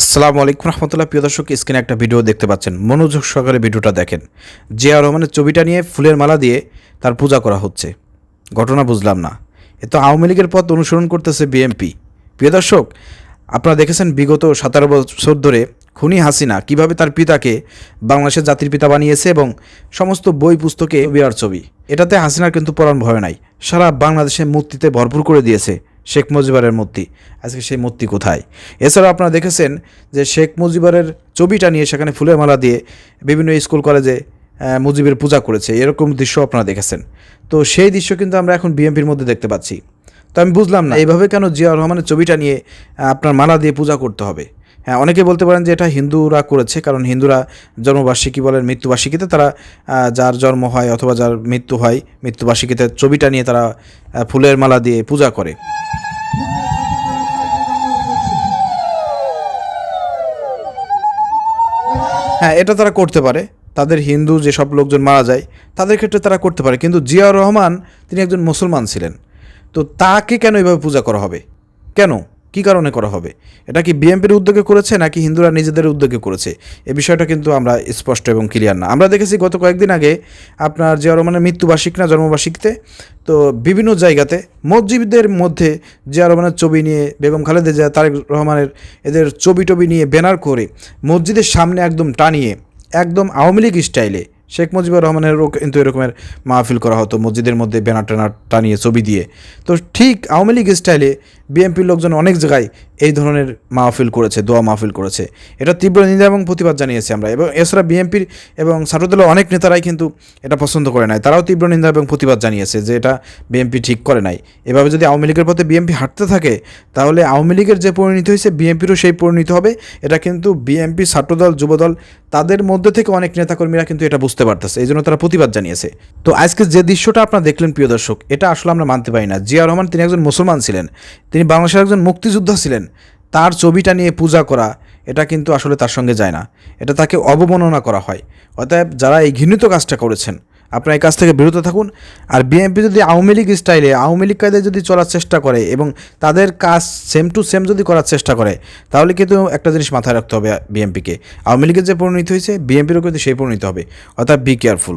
আসসালামু আলাইকুম রহমতুল্লাহ। প্রিয় দর্শক, স্ক্রিনে একটা ভিডিও দেখতে পাচ্ছেন। মনোযোগ সহকারে ভিডিওটা দেখেন। জিয়া রহমানের ছবিটা নিয়ে ফুলের মালা দিয়ে তার পূজা করা হচ্ছে। ঘটনা বুঝলাম না। এ তো আওয়ামী লীগের পথ অনুসরণ করতেছে বিএমপি প্রিয় দর্শক, আপনারা দেখেছেন বিগত সতেরো বছর ধরে খুনি হাসিনা কীভাবে তার পিতাকে বাংলাদেশের জাতির পিতা বানিয়েছে এবং সমস্ত বই পুস্তকে বিরাট ছবি। এটাতে হাসিনার কিন্তু পরাণ ভয় নাই। সারা বাংলাদেশে মূর্তিতে ভরপুর করে দিয়েছে। শেখ মুজিবারের মূর্তি। আজকে সেই মূর্তি কোথায়? এছাড়াও আপনারা দেখেছেন যে শেখ মুজিবারের ছবিটা নিয়ে সেখানে ফুলের মালা দিয়ে বিভিন্ন স্কুল, কলেজে মুজিবের পূজা করেছে। এরকম দৃশ্য আপনারা দেখেছেন। তো সেই দৃশ্য কিন্তু আমরা এখন বিএনপির মধ্যে দেখতে পাচ্ছি। তো আমি বুঝলাম না, এইভাবে কেন জিয়া রহমানের ছবিটা নিয়ে আপনার মালা দিয়ে পূজা করতে হবে? হ্যাঁ অনেকে বলতে পারেন যে এটা হিন্দুরা করেছে, কারণ হিন্দুরা জন্মবার্ষিকী বলেন, মৃত্যুবার্ষিকীতে তারা যার জন্ম হয় অথবা যার মৃত্যু হয়, মৃত্যুবার্ষিকীতে ছবিটা নিয়ে তারা ফুলের মালা দিয়ে পূজা করে। হ্যাঁ এটা তারা করতে পারে। তাদের হিন্দু যেসব লোকজন মারা যায়, তাদের ক্ষেত্রে তারা করতে পারে। কিন্তু জিয়াউর রহমান, তিনি একজন মুসলমান ছিলেন। তো তাকে কেন এভাবে পূজা করা হবে? কেন? কি কারণে করা হবে? এটা কি বিএনপির উদ্যোগে করেছে নাকি হিন্দুরা নিজেদের উদ্যোগে করেছে? এ বিষয়টা কিন্তু আমরা স্পষ্ট এবং ক্লিয়ার না। আমরা দেখেছি গত কয়েকদিন আগে আপনার জিয়াউর রহমানের মৃত্যুবার্ষিক না জন্মবার্ষিকতে, তো বিভিন্ন জায়গাতে মসজিদদের মধ্যে জিয়া রহমানের ছবি নিয়ে, বেগম খালেদা জিয়া, তারেক রহমানের এদের ছবি টবি নিয়ে ব্যানার করে মসজিদের সামনে একদম টানিয়ে, একদম আওয়ামী লীগ স্টাইলে শেখ মুজিবুর রহমানেরও কিন্তু এরকমের মাহফিল করা হতো, মসজিদের মধ্যে ব্যানার ট্যানার টানিয়ে ছবি দিয়ে। তো ঠিক আওয়ামী লীগ স্টাইলে বিএনপির লোকজন অনেক জায়গায় এই ধরনের মাহফিল করেছে, দোয়া মাহফিল করেছে। এটা তীব্র নিন্দা এবং প্রতিবাদ জানিয়েছে আমরা। এবং এছাড়া বিএনপির এবং ছাত্রদলের অনেক নেতারাই কিন্তু এটা পছন্দ করে নাই। তারাও তীব্র নিন্দা এবং প্রতিবাদ জানিয়েছে যে এটা বিএনপি ঠিক করে নাই। এভাবে যদি আওয়ামী লীগের পথে বিএনপি হাঁটতে থাকে, তাহলে আওয়ামী লীগের যে পরিণতি হয়েছে, বিএনপিরও সেই পরিণতি হবে। এটা কিন্তু বিএনপি, ছাত্রদল, যুবদল, তাদের মধ্যে থেকে অনেক নেতাকর্মীরা কিন্তু এটা বুঝতে পারতেছে। এই জন্য তারা প্রতিবাদ জানিয়েছে। তো আজকে যে দৃশ্যটা আপনারা দেখলেন, প্রিয় দর্শক, এটা আসলে আমরা মানতে পারি না। জিয়া রহমান তিনি একজন মুসলমান ছিলেন। তিনি বাংলাদেশের একজন মুক্তিযোদ্ধা ছিলেন। তার ছবিটা নিয়ে পূজা করা, এটা কিন্তু আসলে তার সঙ্গে যায় না। এটা তাকে অবমাননা করা হয়। অতএব যারা এই ঘৃণিত কাজটা করেছেন আপনারা এই কাজ থেকে বিরত থাকুন। আর বিএনপি যদি আওয়ামী লীগ স্টাইলে, আওয়ামী লীগ কায়দায় যদি চলার চেষ্টা করে এবং তাদের কাজ সেম টু সেম যদি করার চেষ্টা করে, তাহলে কিন্তু একটা জিনিস মাথায় রাখতে হবে বিএনপিকে। আওয়ামী লীগের যে পরিণতি হয়েছে, বিএনপিরও কিন্তু সেই পরিণতি হবে। অর্থাৎ বি কেয়ারফুল